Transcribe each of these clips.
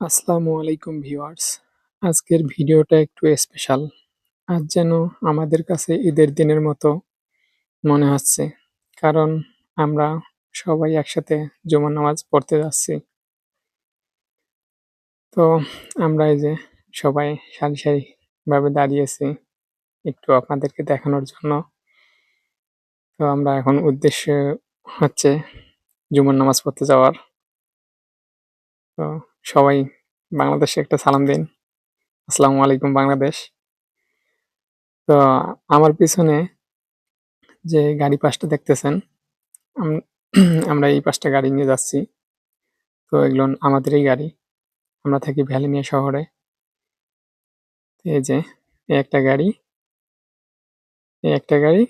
আসসালামু আলাইকুম ভিউয়ার্স। আজকের ভিডিওটা একটু স্পেশাল আজ যেন আমাদের কাছে ঈদের দিনের মতো মনে হচ্ছে। কারণ আমরা সবাই একসাথে জুমার নামাজ পড়তে যাচ্ছি। তো আমরা এই যে সবাই সারি সারি ভাবে দাঁড়িয়েছি একটু আপনাদেরকে দেখানোর জন্য। তো আমরা এখন উদ্দেশ্য হচ্ছে জুমার নামাজ পড়তে যাওয়ার। তো সবাই বাংলাদেশে একটা সালাম দিন। আসসালামু আলাইকুম বাংলাদেশ। তো আমার পিছনে যে গাড়ি পাশটা দেখতেছেন, আম- আমরা এই পাঁচটা গাড়ি নিয়ে যাচ্ছি। তো এগুলো আমাদেরই গাড়ি। আমরা থাকি ভ্যালিনিয়া শহরে। এই যে একটা গাড়ি একটা গাড়ি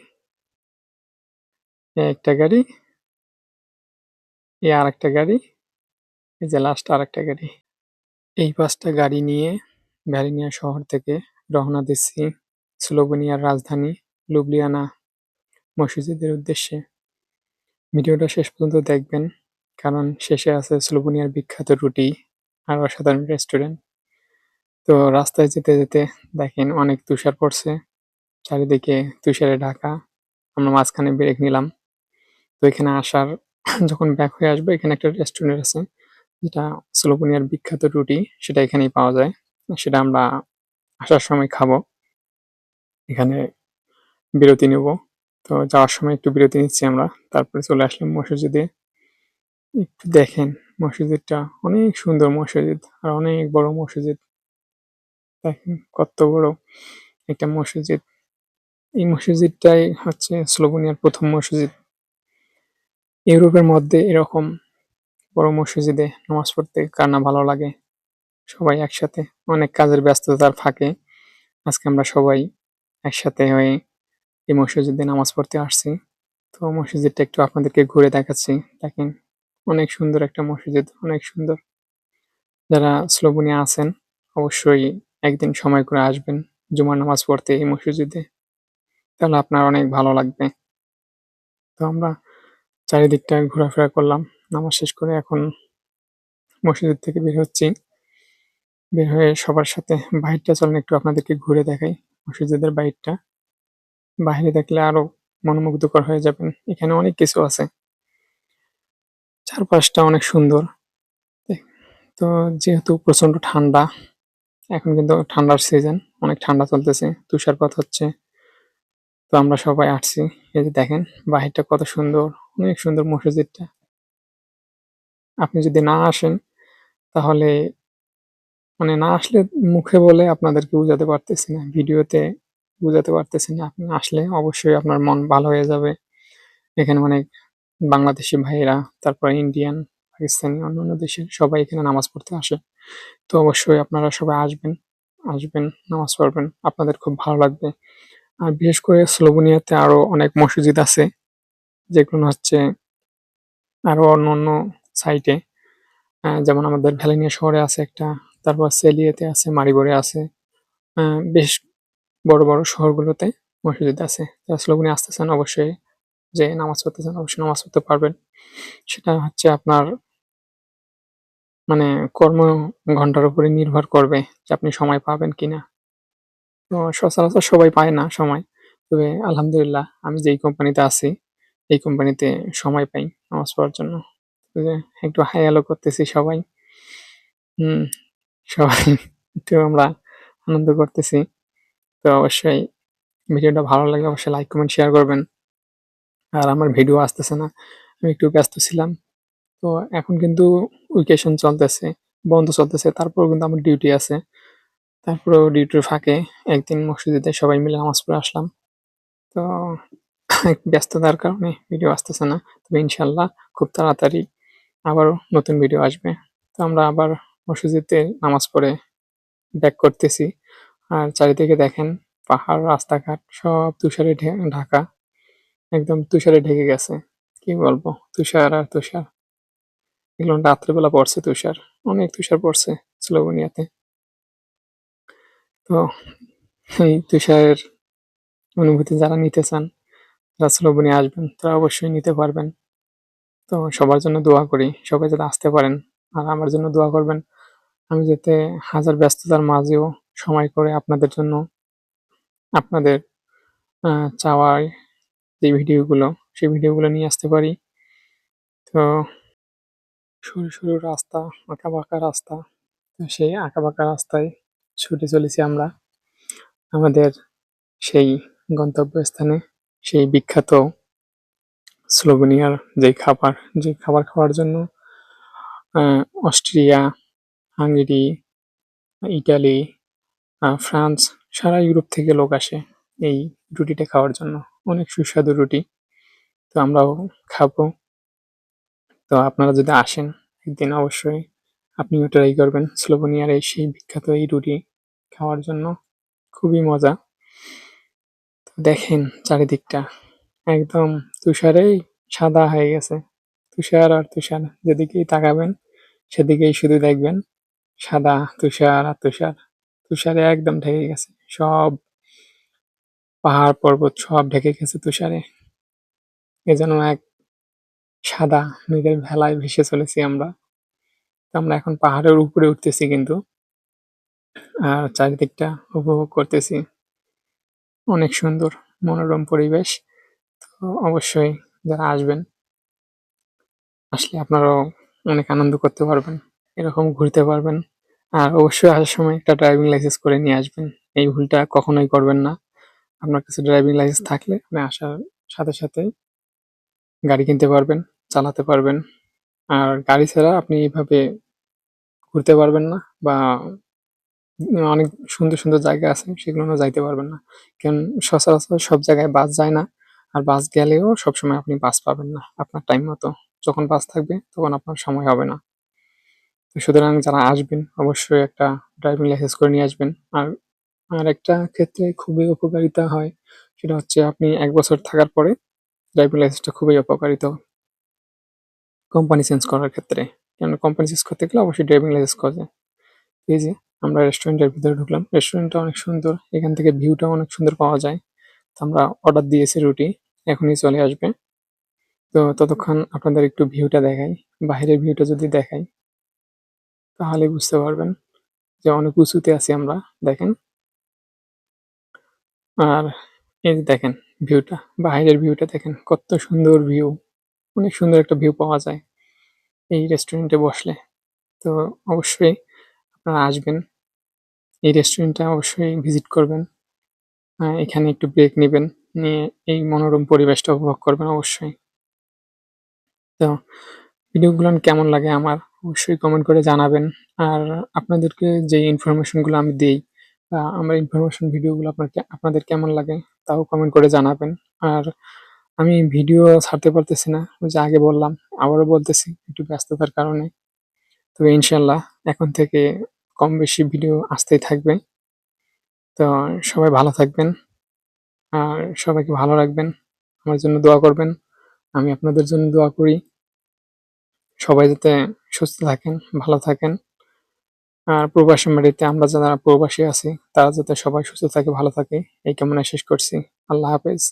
একটা গাড়ি এই আর একটা গাড়ি। এই যে লাস্ট আর একটা গাড়ি। এই পাঁচটা গাড়ি নিয়ে, ভ্যালিনিয়া শহর থেকে রওনা দিচ্ছি স্লোভেনিয়ার রাজধানী লুবলিয়ানা মসজিদের উদ্দেশ্যে। ভিডিওটা শেষ পর্যন্ত দেখবেন, কারণ শেষে আছে স্লোভেনিয়ার বিখ্যাত রুটি আর অসাধারণ রেস্টুরেন্ট তো রাস্তায় যেতে যেতে দেখেন অনেক তুষার পড়ছে, চারিদিকে তুষারে ঢাকা। আমরা মাঝখানে ব্রেক নিলাম। তো এখানে আসার, যখন ব্যাক হয়ে আসব, এখানে একটা রেস্টুরেন্ট আছে। যেটা স্লোভেনিয়ার বিখ্যাত রুটি, সেটা এখানেই পাওয়া যায়। সেটা আমরা আসার সময় খাব। এখানে বিরতি নেব। তো যাওয়ার সময় একটু বিরতি নিচ্ছি আমরা। তারপরে চলে আসলাম মসজিদে। একটু দেখেন মসজিদটা অনেক সুন্দর মসজিদ, আর অনেক বড় মসজিদ। দেখেন কত বড় একটা মসজিদ। এই মসজিদটাই হচ্ছে স্লোভেনিয়ার প্রথম মসজিদ। ইউরোপের মধ্যে এরকম বড় মসজিদে নামাজ পড়তে কার না ভালো লাগে। সবাই একসাথে, অনেক কাজের ব্যস্ততার ফাঁকে। আজকে আমরা সবাই একসাথে হয়ে এই মসজিদে নামাজ পড়তে আসছি। তো মসজিদটা একটু আপনাদেরকে ঘুরে দেখাচ্ছি। দেখেন, অনেক সুন্দর একটা মসজিদ, অনেক সুন্দর। যারা স্লোভেনিয়া আছেন, অবশ্যই একদিন সময় করে আসবেন জুমার নামাজ পড়তে এই মসজিদে। তাহলে আপনার অনেক ভালো লাগবে। তো আমরা চারিদিকটা ঘোরাফেরা করলাম। নামাজ শেষ করে এখন মসজিদ থেকে বের হচ্ছি। বের হয়ে সবার সাথে বাহিরটা চলেন, একটু আপনাদেরকে ঘুরে দেখাই মসজিদের বাহিরটা। বাইরে দেখলে আরও মনোমুগ্ধকর হয়ে যাবেন। এখানে অনেক কিছু আছে। চারপাশটা অনেক সুন্দর। তো যেহেতু প্রচণ্ড ঠান্ডা, এখন কিন্তু ঠান্ডার সিজন অনেক ঠান্ডা চলতেছে, তুষারপাত হচ্ছে। তো আমরা সবাই আসছি। এই যে দেখেন, বাহিরটা কত সুন্দর, অনেক সুন্দর মসজিদটা। আপনি যদি না আসেন, তাহলে মানে না আসলে মুখে বলে আপনাদেরকে বোঝাতে পারতেছি না, ভিডিওতে বোঝাতে পারতেছি না। আপনি আসলে অবশ্যই আপনার মন ভালো হয়ে যাবে। এখানে অনেক বাংলাদেশি ভাইয়েরা, তারপর ইন্ডিয়ান পাকিস্তানি অন্যান্য দেশের সবাই এখানে নামাজ পড়তে আসে। তো অবশ্যই আপনারা সবাই আসবেন আসবেন, নামাজ পড়বেন। আপনাদের খুব ভালো লাগবে। আর বিশেষ করে স্লোভেনিয়াতে আরও অনেক মসজিদ আছে, যেগুলো হচ্ছে আরও অন্য অন্য সাইটে। যেমন আমাদের ভ্যালেনিয়া শহরে আছে একটা, তারপর সেলিয়েতে আছে মারিবরে আছে। বেশ বড় বড় শহরগুলোতে মসজিদ আছে। যারা স্লোভেনিয়া আসতেছেন অবশ্যই যে নামাজ পড়তে চান অবশ্যই নামাজ পড়তে পারবেন। সেটা হচ্ছে আপনার মানে কর্ম ঘণ্টার উপরে নির্ভর করবে যে আপনি সময় পাবেন কিনা। তো সচরাচর সবাই পায় না সময়। তবে আলহামদুলিল্লাহ আমি যেই কোম্পানিতে আছি, এই কোম্পানিতে সময় পাই নামাজ পড়ার জন্য। একটু হাই আলো করতেছি সবাই। হুম, সবাই একটু আমরা আনন্দ করতেছি। তো অবশ্যই ভিডিওটা ভালো লাগলে অবশ্যই লাইক কমেন্ট শেয়ার করবেন। আর আমার ভিডিও আসতেছে না, আমি একটু ব্যস্ত ছিলাম। তো এখন কিন্তু উইকেশন চলতেছে, বন্ধ চলতেছে, তারপর কিন্তু আমার ডিউটি আছে। তারপরেও ডিউটির ফাঁকে, একদিন মসজিদে সবাই মিলে নামাজ পড়ে আসলাম। তো ব্যস্ততার কারণে ভিডিও আসতেছে না, তবে ইনশাল্লাহ খুব তাড়াতাড়ি আবারও নতুন ভিডিও আসবে। তো আমরা আবার মসজিদে নামাজ পড়ে ব্যাক করতেছি। আর চারিদিকে দেখেন পাহাড়, রাস্তাঘাট সব তুষারে ঢাকা। একদম তুষারে ঢেকে গেছে। কি বলব? তুষার আর তুষার। এগুলো রাত্রেবেলা পড়ছে তুষার। অনেক তুষার পড়ছে স্লোভেনিয়াতে। তো এই তুষারের অনুভূতি যারা নিতে চান, যারা স্লোভেনিয়া আসবেন, তারা অবশ্যই নিতে পারবেন। তো সবার জন্য দোয়া করি সবাই যাতে আসতে পারেন। আর আমার জন্য দোয়া করবেন আমি যাতে হাজার ব্যস্ততার মাঝেও সময় করে আপনাদের জন্য আপনাদের আহ, চাওয়ায় যে ভিডিওগুলো সেই ভিডিওগুলো নিয়ে আসতে পারি। তো সরু সরু রাস্তা আঁকা বাঁকা রাস্তা তো সেই আঁকা বাঁকা রাস্তায় ছুটে চলেছি আমরা। আমাদের সেই গন্তব্যস্থানে সেই বিখ্যাত স্লোভেনিয়ার যে খাবার যে খাবার খাওয়ার জন্য অস্ট্রিয়া, হাঙ্গেরি, ইটালি ফ্রান্স, সারা ইউরোপ থেকে লোক আসে এই রুটিটা খাওয়ার জন্য। অনেক সুস্বাদু রুটি। তো আমরাও খাব। তো আপনারা যদি আসেন একদিন অবশ্যই আপনিও ট্রাই করবেন স্লোভেনিয়ার এই সেই বিখ্যাত এই রুটি খাওয়ার জন্য। খুবই মজা। দেখেন চারিদিকটা। একদম তুষারেই সাদা হয়ে গেছে। তুষার আর তুষার, যেদিকেই তাকাবেন, সেদিকেই শুধু দেখবেন সাদা তুষার আর তুষার। তুষারে একদম ঢেকে গেছে, সব পাহাড় পর্বত সব ঢেকে গেছে তুষারে। এ যেন এক সাদা, মেঘের ভেলায় ভেসে চলেছি আমরা। আমরা এখন পাহাড়ের উপরে উঠতেছি কিন্তু, আর চারিদিকটা উপভোগ করতেছি। অনেক সুন্দর, মনোরম পরিবেশ। অবশ্যই যারা আসবেন, আসলে আপনারাও অনেক আনন্দ করতে পারবেন, এরকম ঘুরতে পারবেন। আর অবশ্যই আসার সময় একটা ড্রাইভিং লাইসেন্স করে নিয়ে আসবেন। এই ভুলটা কখনোই করবেন না। আপনার কাছে ড্রাইভিং লাইসেন্স থাকলে আপনি আসার সাথে সাথে গাড়ি কিনতে পারবেন, চালাতে পারবেন। আর গাড়ি ছাড়া আপনি এইভাবে ঘুরতে পারবেন না বা অনেক সুন্দর সুন্দর জায়গা আছে, সেগুলো যাইতে পারবেন না। কারণ সচরাচর সব জায়গায় বাস যায় না। আর বাস গেলেও সবসময় আপনি বাস পাবেন না আপনার টাইম মতো। যখন বাস থাকবে, তখন আপনার সময় হবে না। তো সুতরাং যারা আসবেন, অবশ্যই একটা ড্রাইভিং লাইসেন্স করে নিয়ে আসবেন। আর আর একটা ক্ষেত্রে খুবই উপকারিতা হয়, সেটা হচ্ছে আপনি এক বছর থাকার পরে ড্রাইভিং লাইসেন্সটা খুবই উপকারিত কোম্পানি চেঞ্জ করার ক্ষেত্রে। কেন কোম্পানি চেঞ্জ করতে গেলে অবশ্যই ড্রাইভিং লাইসেন্স করে এই যে, আমরা রেস্টুরেন্টের ভিতরে ঢুকলাম। রেস্টুরেন্টটা অনেক সুন্দর। এখান থেকে ভিউটা অনেক সুন্দর পাওয়া যায়। তো আমরা অর্ডার দিয়েছি রুটি। এখনই চলে আসবে। তো ততক্ষণ আপনাদের একটু ভিউটা দেখাই। বাইরের ভিউটা যদি দেখাই, তাহলে বুঝতে পারবেন যে অনেক উঁচুতে আছি আমরা, দেখেন। আর এই দেখেন ভিউটা, বাইরের ভিউটা দেখেন, কত সুন্দর ভিউ, অনেক সুন্দর একটা ভিউ পাওয়া যায় এই রেস্টুরেন্টে বসলে। তো অবশ্যই আপনারা আসবেন, এই রেস্টুরেন্টটা অবশ্যই ভিজিট করবেন এখানে একটু ব্রেক নেবেন। নিয়ে এই মনোরম পরিবেশটা উপভোগ করবেন অবশ্যই। তো ভিডিওগুলো কেমন লাগে আমার অবশ্যই কমেন্ট করে জানাবেন। আর আপনাদেরকে যে ইনফরমেশনগুলো আমি দিই আমার ইনফরমেশন ভিডিওগুলো আপনাকে, আপনাদের কেমন লাগে তাও কমেন্ট করে জানাবেন। আর আমি ভিডিও ছাড়তে পারতেছি না যে আগে বললাম, আবারও বলতেছি, একটু ব্যস্ততার কারণে। তবে ইনশাল্লাহ এখন থেকে কম বেশি ভিডিও আসতেই থাকবে। তো সবাই ভালো থাকবেন। আর সবাইকে ভালো রাখবেন, আমার জন্য দোয়া করবেন। আমি আপনাদের জন্য দোয়া করি। সবাই যাতে সুস্থ থাকেন, ভালো থাকেন। আর প্রবাসী বাড়িতে আমরা যারা প্রবাসী আছি, তারা যাতে সবাই সুস্থ থাকে, ভালো থাকে, এই কামনা শেষ করছি। আল্লাহ হাফেজ।